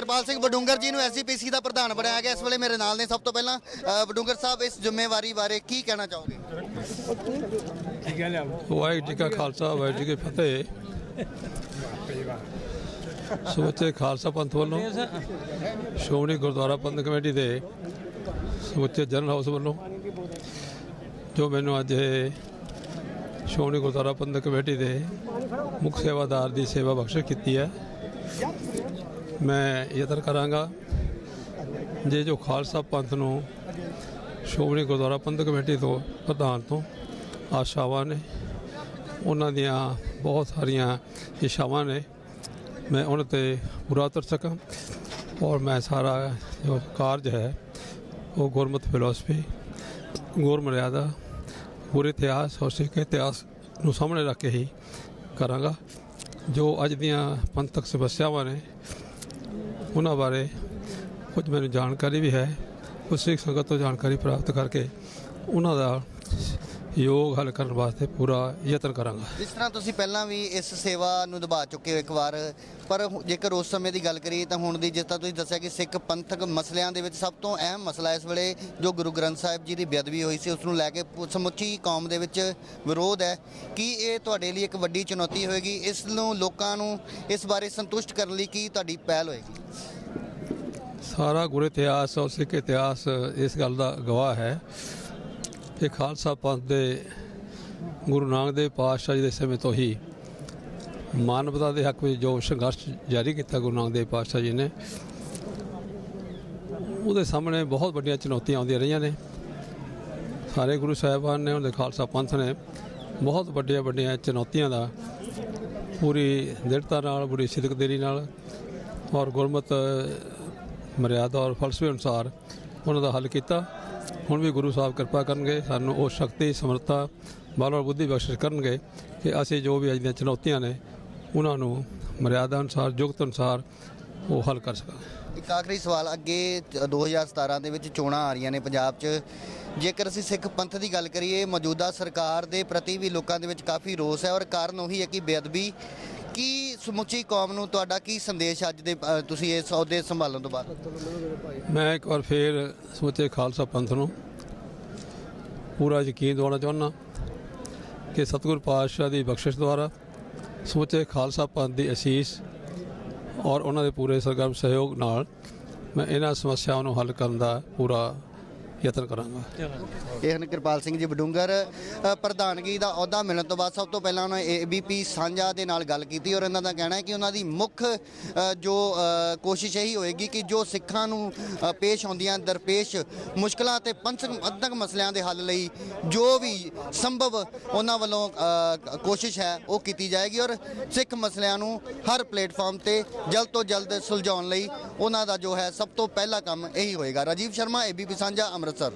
ਕਿਰਪਾਲ ਸਿੰਘ ਬਡੂੰਗਰ ਜੀ ਨੂੰ ਐਸਜੀਪੀਸੀ ਦਾ ਪ੍ਰਧਾਨ ਬਣਾਇਆ ਗਿਆ। ਇਸ ਵੇਲੇ ਮੇਰੇ ਨਾਲ ਨੇ ਸਭ ਤੋਂ ਪਹਿਲਾਂ ਅ, ਬਡੂੰਗਰ ਸਾਹਿਬ ਇਸ ਜ਼ਿੰਮੇਵਾਰੀ ਬਾਰੇ ਕੀ ਕਹਿਣਾ ਚਾਹੋਗੇ? ਵਾਹਿਗੁਰੂ ਜੀ ਕਾ ਖਾਲਸਾ ਵਾਹਿਗੁਰੂ ਜੀ ਕੀ ਫਤਿਹ। ਸਮੁੱਚੇ ਖਾਲਸਾ ਪੰਥ ਵੱਲੋਂ ਸ਼੍ਰੋਮਣੀ ਗੁਰਦੁਆਰਾ ਪੰਥ ਕਮੇਟੀ ਦੇ ਸਮੁੱਚੇ ਜਨਰਲ ਹਾਊਸ ਵੱਲੋਂ ਜੋ ਮੈਨੂੰ ਅੱਜ ਇਹ ਸ਼੍ਰੋਮਣੀ ਗੁਰਦੁਆਰਾ ਪੰਥ ਕਮੇਟੀ ਦੇ ਮੁੱਖ ਸੇਵਾਦਾਰ ਦੀ ਸੇਵਾ ਬਖਸ਼ਿਸ਼ ਕੀਤੀ ਹੈ ਮੈਂ ਯਤਨ ਕਰਾਂਗਾ ਜੇ ਜੋ ਖਾਲਸਾ ਪੰਥ ਨੂੰ ਸ਼੍ਰੋਮਣੀ ਗੁਰਦੁਆਰਾ ਪੰਥਕ ਕਮੇਟੀ ਤੋਂ ਪ੍ਰਧਾਨ ਤੋਂ ਆਸ਼ਾਵਾਂ ਨੇ, ਉਹਨਾਂ ਦੀਆਂ ਬਹੁਤ ਸਾਰੀਆਂ ਇੱਛਾਵਾਂ ਨੇ, ਮੈਂ ਉਹਨਾਂ ਤੇ ਪੂਰਾ ਉਤਰ ਸਕਾਂ ਔਰ ਮੈਂ ਸਾਰਾ ਜੋ ਕਾਰਜ ਹੈ, ਉਹ ਗੁਰਮਤਿ ਫਿਲਾਸਫੀ ਗੁਰਮਰਿਆਦਾ ਪੂਰੇ ਇਤਿਹਾਸ ਔਰ ਸਿੱਖ ਇਤਿਹਾਸ ਨੂੰ ਸਾਹਮਣੇ ਰੱਖ ਕੇ ਹੀ ਕਰਾਂਗਾ। ਜੋ ਅੱਜ ਦੀਆਂ ਪੰਥਕ ਸਮੱਸਿਆਵਾਂ ਨੇ ਉਹਨਾਂ ਬਾਰੇ ਕੁਝ ਮੈਨੂੰ ਜਾਣਕਾਰੀ ਵੀ ਹੈ ਉਸ ਸਿੱਖ ਸੰਗਤ ਤੋਂ ਜਾਣਕਾਰੀ ਪ੍ਰਾਪਤ ਕਰਕੇ ਉਹਨਾਂ ਦਾ ਯੋਗ ਹੱਲ ਕਰਨ ਵਾਸਤੇ ਪੂਰਾ ਯਤਨ ਕਰਾਂਗਾ। ਜਿਸ ਤਰ੍ਹਾਂ ਤੁਸੀਂ ਪਹਿਲਾਂ ਵੀ ਇਸ ਸੇਵਾ ਨੂੰ ਨਿਭਾ ਚੁੱਕੇ ਹੋ ਇੱਕ ਵਾਰ ਪਰ ਹੁ- ਜੇਕਰ ਉਸ ਸਮੇਂ ਦੀ ਗੱਲ ਕਰੀਏ ਤਾਂ ਹੁਣ ਦੀ ਜਿਸ ਤਰ੍ਹਾਂ ਤੁਸੀਂ ਦੱਸਿਆ ਕਿ ਸਿੱਖ ਪੰਥਕ ਮਸਲਿਆਂ ਦੇ ਵਿੱਚ ਸਭ ਤੋਂ ਅਹਿਮ ਮਸਲਾ ਇਸ ਵੇਲੇ ਜੋ ਗੁਰੂ ਗ੍ਰੰਥ ਸਾਹਿਬ ਜੀ ਦੀ ਬੇਅਦਬੀ ਹੋਈ ਸੀ ਉਸ ਨੂੰ ਲੈ ਕੇ ਪੂ- ਸਮੁੱਚੀ ਕੌਮ ਦੇ ਵਿੱਚ ਵਿਰੋਧ ਹੈ। ਕੀ ਇਹ ਤੁਹਾਡੇ ਲਈ ਇੱਕ ਵੱਡੀ ਚੁਣੌਤੀ ਹੋਏਗੀ? ਇਸ ਨੂੰ ਲੋਕਾਂ ਨੂੰ ਇਸ ਬਾਰੇ ਸੰਤੁਸ਼ਟ ਕਰਨ ਲਈ ਕੀ ਤੁਹਾਡੀ ਪਹਿਲ ਹੋਏਗੀ? ਸਾਰਾ ਗੁਰ ਇਤਿਹਾਸ ਔਰ ਸਿੱਖ ਇਤਿਹਾਸ ਇਸ ਗੱਲ ਦਾ ਗਵਾਹ ਹੈ ਇਹ ਖਾਲਸਾ ਪੰਥ ਦੇ ਗੁਰੂ ਨਾਨਕ ਦੇਵ ਪਾਤਸ਼ਾਹ ਜੀ ਦੇ ਸਮੇਂ ਤੋਂ ਹੀ ਮਾਨਵਤਾ ਦੇ ਹੱਕ ਵਿੱਚ ਜੋ ਸੰਘਰਸ਼ ਜਾਰੀ ਕੀਤਾ ਗੁਰੂ ਨਾਨਕ ਦੇਵ ਪਾਤਸ਼ਾਹ ਜੀ ਨੇ, ਉਹਦੇ ਸਾਹਮਣੇ ਬਹੁਤ ਵੱਡੀਆਂ ਚੁਣੌਤੀਆਂ ਆਉਂਦੀਆਂ ਰਹੀਆਂ ਨੇ। ਸਾਰੇ ਗੁਰੂ ਸਾਹਿਬਾਨ ਨੇ, ਉਹਦੇ ਖਾਲਸਾ ਪੰਥ ਨੇ ਬਹੁਤ ਵੱਡੀਆਂ ਵੱਡੀਆਂ ਚੁਣੌਤੀਆਂ ਦਾ ਪੂਰੀ ਦ੍ਰਿੜਤਾ ਨਾਲ, ਪੂਰੀ ਸਿਦਕਦੇਰੀ ਨਾਲ ਔਰ ਗੁਰਮਤ ਮਰਿਆਦਾ ਔਰ ਫਲਸਫੇ ਅਨੁਸਾਰ ਉਹਨਾਂ ਦਾ ਹੱਲ ਕੀਤਾ। ਹੁਣ ਵੀ ਗੁਰੂ ਸਾਹਿਬ ਕਿਰਪਾ ਕਰਨਗੇ ਸਾਨੂੰ ਉਹ ਸ਼ਕਤੀ ਸਮਰੱਥਾ ਬਲ ਔਰ ਬੁੱਧੀ ਬਖਸ਼ਿਸ਼ ਕਰਨਗੇ ਕਿ ਅਸੀਂ ਜੋ ਵੀ ਅੱਜ ਦੀਆਂ ਚੁਣੌਤੀਆਂ ਨੇ ਉਹਨਾਂ ਨੂੰ ਮਰਿਆਦਾ ਅਨੁਸਾਰ ਯੁਗਤ ਅਨੁਸਾਰ ਉਹ ਹੱਲ ਕਰ ਸਕਾਂਗੇ ਇੱਕ ਆਖਰੀ ਸਵਾਲ ਅੱਗੇ ਚ- 2017 ਦੇ ਵਿੱਚ ਚੋਣਾਂ ਆ ਰਹੀਆਂ ਨੇ ਪੰਜਾਬ 'ਚ। ਜੇਕਰ ਅਸੀਂ ਸਿੱਖ ਪੰਥ ਦੀ ਗੱਲ ਕਰੀਏ ਮੌਜੂਦਾ ਸਰਕਾਰ ਦੇ ਪ੍ਰਤੀ ਵੀ ਲੋਕਾਂ ਦੇ ਵਿੱਚ ਕਾਫੀ ਰੋਸ ਹੈ ਔਰ ਕਾਰਨ ਉਹੀ ਹੈ ਕਿ ਬੇਅਦਬੀ। ਕੀ ਸਮੁੱਚੀ ਕੌਮ ਨੂੰ ਤੁਹਾਡਾ ਕੀ ਸੰਦੇਸ਼ ਅੱਜ ਦੇ ਤੁਸੀਂ ਇਸ ਅਹੁਦੇ ਸੰਭਾਲਣ ਤੋਂ ਬਾਅਦ? ਮੈਂ ਇੱਕ ਵਾਰ ਫੇਰ ਸੋਚੇ ਖਾਲਸਾ ਪੰਥ ਨੂੰ ਪੂਰਾ ਯਕੀਨ ਦਿਵਾਉਣਾ ਚਾਹੁੰਦਾ ਕਿ ਸਤਿਗੁਰ ਪਾਤਸ਼ਾਹ ਦੀ ਬਖਸ਼ਿਸ਼ ਦੁਆਰਾ ਸਮੁੱਚੇ ਖਾਲਸਾ ਪੰਥ ਦੀ ਅਸੀਸ ਔਰ ਉਹਨਾਂ ਦੇ ਪੂਰੇ ਸਰਗਰਮ ਸਹਿਯੋਗ ਨਾਲ ਮੈਂ ਇਹਨਾਂ ਸਮੱਸਿਆਵਾਂ ਨੂੰ ਹੱਲ ਕਰਨ ਦਾ ਪੂਰਾ ਯਤਨ ਕਰਾਂਗਾ। ਇਹ ਹਨ ਕਿਰਪਾਲ ਸਿੰਘ ਜੀ ਬਡੂੰਗਰ ਅ, ਪ੍ਰਧਾਨਗੀ ਦਾ ਅਹੁਦਾ ਮਿਲਣ ਤੋਂ ਬਾਅਦ ਸਭ ਤੋਂ ਪਹਿਲਾਂ ਉਹਨਾਂ ਏਬੀਪੀ ਸਾਂਝਾ ਦੇ ਨਾਲ ਗੱਲ ਕੀਤੀ ਔਰ ਇਹਨਾਂ ਦਾ ਕਹਿਣਾ ਹੈ ਕਿ ਉਹਨਾਂ ਦੀ ਮੁੱਖ ਅ, ਜੋ ਅ, ਕੋਸ਼ਿਸ਼ ਇਹੀ ਹੋਏਗੀ ਕਿ ਜੋ ਸਿੱਖਾਂ ਨੂੰ ਅ, ਪੇਸ਼ ਆਉਂਦੀਆਂ ਦਰਪੇਸ਼ ਮੁਸ਼ਕਲਾਂ ਤੇ ਪੰਥਕ ਅੱਧਕ ਮਸਲਿਆਂ ਦੇ ਹੱਲ ਲਈ ਜੋ ਵੀ ਸੰਭਵ ਉਹਨਾਂ ਵੱਲੋਂ ਅ, ਕੋਸ਼ਿਸ਼ ਹੈ ਉਹ ਕੀਤੀ ਜਾਏਗੀ ਔਰ ਸਿੱਖ ਮਸਲਿਆਂ ਨੂੰ ਹਰ ਪਲੇਟਫਾਰਮ ਤੇ ਜਲਦ ਤੋਂ ਜਲਦ ਸੁਲਝਾਉਣ ਲਈ ਉਹਨਾਂ ਦਾ ਜੋ ਹੈ ਸਭ ਤੋਂ ਪਹਿਲਾ ਕੰਮ ਇਹੀ ਹੋਏਗਾ। ਰਾਜੀਵ ਸ਼ਰਮਾ ਏਬੀਪੀ ਸਾਂਝਾ ਅੰਮ੍ਰਿਤਸਰ। సార్